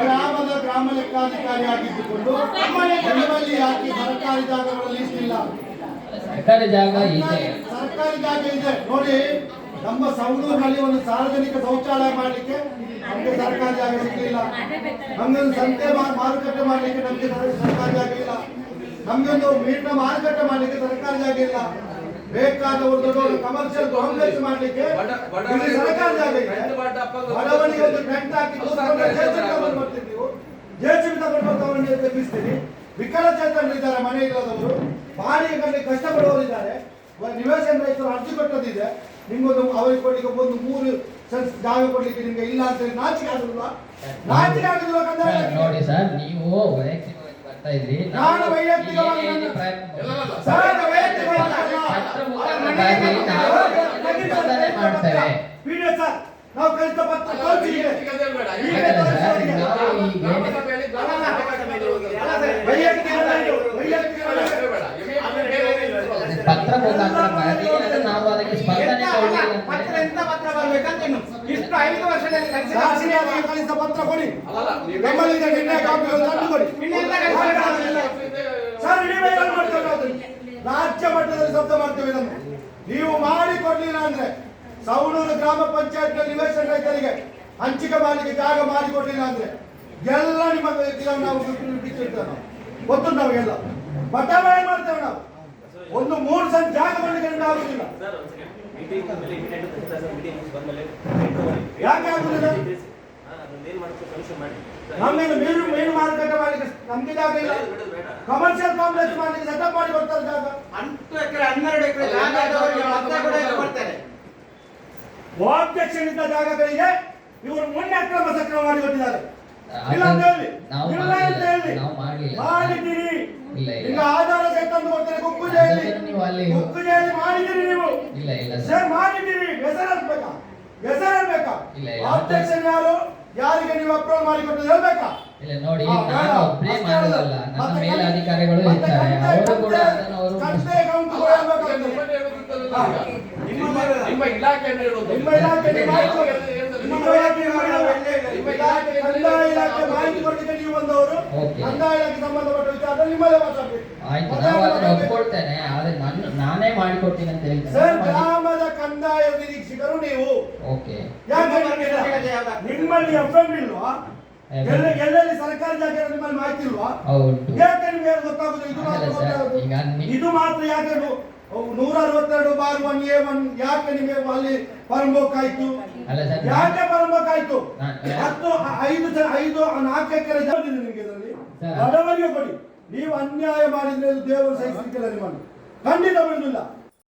ಗ್ರಾಮದ ಗ್ರಾಮ ಲೆಕ್ಕಾಧಿಕಾರಿ ಆಗಿದ್ದುಕೊಂಡು ನಿಮ್ಮಲ್ಲಿ ಯಾಕೆ ಸರ್ಕಾರಿ ಜಾಗಗಳಲ್ಲಿ ಇಲ್ಲ ಸರ್ಕಾರಿ ಜಾಗ ಇದೆ. ಸರ್ಕಾರಿ ಜಾಗ ಇದೆ ನೋಡಿ ನಮ್ಮ ಸವಣೂರಿನಲ್ಲಿ ಒಂದು ಸಾರ್ವಜನಿಕ ಶೌಚಾಲಯ ಮಾಡಲಿಕ್ಕೆ ನಮಗೆ ಸರ್ಕಾರಿ ಜಾಗ ಸಿಗಲಿಲ್ಲ ನಮ್ಗೊಂದು ಸಂತೆ ಮಾರುಕಟ್ಟೆ ಮಾಡಲಿಕ್ಕೆ ನಮಗೆ ಸರ್- ಸರ್ಕಾರಿ ಜಾಗ ಇಲ್ಲ ನಮ್ಗೊಂದು ಮೀನಿನ ಮಾರುಕಟ್ಟೆ ಮಾಡಲಿಕ್ಕೆ ಸರ್ಕಾರಿ ಜಾಗ ಇಲ್ಲ. ಬೇಕಾದ ದೊಡ್ಡವರು ಕಮರ್ಷಿಯಲ್ ಕಾಂಪ್ಲೆಕ್ಸ್ ಮಾಡಲಿಕ್ಕೆ ಇಲ್ಲಿ ಸರ್ಕಾರಿ ಬಡವನಿಗೆ ಒಂದು ಟೆಂಟ್ ಹಾಕಿ ತಗೊಂಡು ಬರ್ತೀರಿ ನೀವು. ಜೆಸಿಬಿ ತಗೊಂಡು ಅವರನ್ನು ತೆಗಿಸ್ತೀರಿ ವಿಕಲಚೇತನರು ಇದ್ದಾರೆ ಮನೆ ಇಲ್ಲದವರು ಬಾಡಿಗೆ ಕಟ್ಟಲಿಕ್ಕೆ ಕಷ್ಟಪಡುವವರು ಇದ್ದಾರೆ. ವ- ನಿವೇಶನ ರೈತರು ಅರ್ಜಿ ಕೊಟ್ಟದಿದೆ ನಿಮ್ಗೊಂದು ಅವರಿಗೆ ಕೊಡ್ಲಿಕ್ಕೆ ಒಂದು ಮೂರು ಸೆನ್ಸ್ ಜಾಗ ಕೊಡ್ಲಿಕ್ಕೆ ನಿಮ್ಗೆ ಇಲ್ಲ ಅಂತ ಹೇಳಿ ನಾಚಿಕೆ ಆಗಲ್ವಾ ನಾಚಿಕೆ ಆಗುದಿಲ್ಲ ನೋಡಿ ಸರ್ ನೀವು ವೈಯಕ್ತಿಕವಾಗಿ ಬರ್ತಾ ಇದ್ರಿ. ನಾನು ವೈಯಕ್ತಿಕವಾಗಿ ನಾವು ಈಗ ಏನು- ನಾವು ಪತ್ರ ಮುಖಾಂತರ ಅದು ನಾವು ಅದಕ್ಕೆ ಸ್ಪಂದನೆ ಇಷ್ಟು ಐದು ವರ್ಷದಲ್ಲಿ ಕಲಿಸಿದ ಪತ್ರ ಕೊಡಿ ನಮ್ಮಲ್ಲಿ ತಂದು ಕೊಡಿ ಇನ್ನೆಂತ ಕಲಿಸಿಲ್ಲ ಸರ್ ನೀವೇ ಏನು ಮಾಡ್ತೇವೆ ನಾವು ಅದನ್ನು? ರಾಜ್ಯ ಮಟ್ಟದಲ್ಲಿ ಶಬ್ದ ಮಾಡ್ತೇವೆ ಇದನ್ನು. ನೀವು ಮಾಡಿ ಕೊಡ್ಲಿಲ್ಲ ಅಂದ್ರೆ ಸವಣೂರು ಗ್ರಾಮ ಪಂಚಾಯತ್ ನಿವೇಶನ ರೈತರಿಗೆ ಹಂಚಿಕೆ ಮಾಡಲಿಕ್ಕೆ ಜಾಗ ಮಾಡಿ ಕೊಡ್ಲಿಲ್ಲ ಅಂದ್ರೆ ಎಲ್ಲ ನಿಮ್ಮ ನಾವು ಗೊತ್ತು ನಮಗೆಲ್ಲ? ಬಟಾಬಾಯಿ ಮಾಡ್ತೇವೆ ನಾವು. ಒಂದು ಮೂರು ಸಲ ಜಾಗ ಮಾಡಲಿಕ್ಕೆ ಆಗುದಿಲ್ಲ. ಯಾಕೆ ಆಗುದಿಲ್ಲ? ಮಾಡಿ. ನಮ್ಮೇನು ಮೀನು ಮೀನು ಮಾರುಕಟ್ಟೆ ಮಾಡಲಿಕ್ಕೆ ನಮ್ಗೆ ಜಾಗ ಇಲ್ಲ. ಕಮರ್ಷಿಯಲ್ ಕಾಂಪ್ಲೆಕ್ಸ್ ಮಾಡಲಿಕ್ಕೆ ಸೆಟಪ್ ಮಾಡಿ ಬರ್ತಾರೆ ಜಾಗ. ಹತ್ತು ಎಕರೆ ಹನ್ನೆರಡು ಎಕರೆ ಜಾಗ ಬರ್ತಾರೆ ಕೂಡ ಕೊಡ್ತಾರೆ. ಅಧ್ಯಕ್ಷ ಇದ್ದ ಜಾಗಗಳಿಗೆ ಇವರು ಮೊನ್ನೆ ಅಕ್ರಮ ಸಕ್ರಮ ಮಾಡಿ ಕೊಟ್ಟಿದ್ದಾರೆ. ಇಲ್ಲ ಅಂತ ಹೇಳಿ. ನಾವು ಇಲ್ಲ ಅಂತ ಹೇಳಿ. ನಾವು ಮಾಡಲಿಲ್ಲ ಮಾಡಿದ್ದೀರಿ. ಇಲ್ಲ, ಇಲ್ಲ. ಈಗ ಆಧಾರ ಸಹಿತ ತಂದು ಕೊಡ್ತಾರೆ ಅಲ್ಲಿ ಕುಕ್ಕುಜೆಯಲ್ಲಿ ಮಾಡಿದ್ದೀರಿ ನೀವು. ಇಲ್ಲ ಇಲ್ಲ ಸರ್. ಮಾಡಿದ್ದೀರಿ. ಹೆಸರಲ್ಬೇಕಾ ಬೇಕಾ ಇಲ್ಲ. ಅಧ್ಯಕ್ಷ ಯಾರು? ಯಾರಿಗೆ ನೀವು ಅಪ್ರೂವಲ್ ಮಾಡಿ ಕೊಟ್ಟದ್ದು ಹೇಳ್ಬೇಕಾ? ಇಲ್ಲ ನೋಡಿ ನಾನು ಬೇಡ. ಒಬ್ಬನೇ ಮಾಡೋದಲ್ಲ ನನ್ನ ಮೇಲೆ ಅಧಿಕಾರಿಗಳು ಇರ್ತಾರೆ. ಕಂತೆ- ಅವರು ಕೂಡ ಅದನ್ನು ಅವರು ಹೇಳ್ಬೇಕಾಗ್ತದೆ. ಹಾ. ನಿಮ್ಮ ಇಲಾಖೆ ನಿಮ್ಮ ಇಲಾಖೆ ನಿಮ್ಮ ಇಲಾಖೆ ಮಾಹಿತಿ ಕೊಟ್ಟಿದ್ದೆ ನೀವು ಬಂದವರು. ಕಂದಾಯ ಇಲಾಖೆ ಸಂಬಂಧಪಟ್ಟ ವಿಚಾರದಲ್ಲಿ ನಿಮ್ಮದೇ ಮಾತಾಡ್ಬೇಕು. ಆಯ್ತು ನಾನು ನಾವು ಅದನ್ನು. ಒಪ್ಕೊಳ್ತೇನೆ ಆದ್ರೆ ನಾನು ನಾನೇ ಮಾಡಿಕೊಡ್ತೀನಿ ಅಂತ ಹೇಳ್ತೇನೆ. ಸರ್ ಕಂದಾಯ ನಿರೀಕ್ಷಕರು ನೀವು. ಓಕೆ? ನಿಮ್ಮಲ್ಲಿ ಎಫ್ ಎಂ ಇಲ್ವಾ ಎಲ್ಲ ಎಲ್ಲೆಲ್ಲಿ ಸರ್ಕಾರಿ ಜಾಗ ನಿಮ್ಮಲ್ಲಿ ಮಾಹಿತಿ ಇಲ್ವಾ? ಹೌದು. ಯಾಕೆ ನಿಮ್ಗೆ ಗೊತ್ತಾಗುದು? ಇದು ಮಾತ್ರ ಗೊತ್ತಾಗುದು? ಇದು ಮಾತ್ರ ಯಾಕೆ ನೂರ ಅರವತ್ತೆರಡು ಬಾರ್ ಒನ್ ಎ ಒನ್ ಯಾಕೆ ನಿಮಗೆ ಅಲ್ಲಿ ಪರಂಬೋಕಾಯ್ತು ಆಯ್ತು ಯಾಕೆ ಪರಂಬೋಕಾಯ್ತು ಆಯ್ತು ಹತ್ತು ಐದು ಜನ ಐದು ನಾಲ್ಕು ಎಕರೆ ಜಾಗ ನಿಮಗೆ ಇದರಲ್ಲಿ. ಬಡವರಿಗೆ ಕೊಡಿ. ನೀವು ಅನ್ಯಾಯ ಮಾಡಿದ್ರೆ ದೇವರು ಸಹಿಸಲಿಕ್ಕಿಲ್ಲ ನಿಮ್ಮನ್ನು. ಖಂಡಿತ ಬಿಡುದಿಲ್ಲ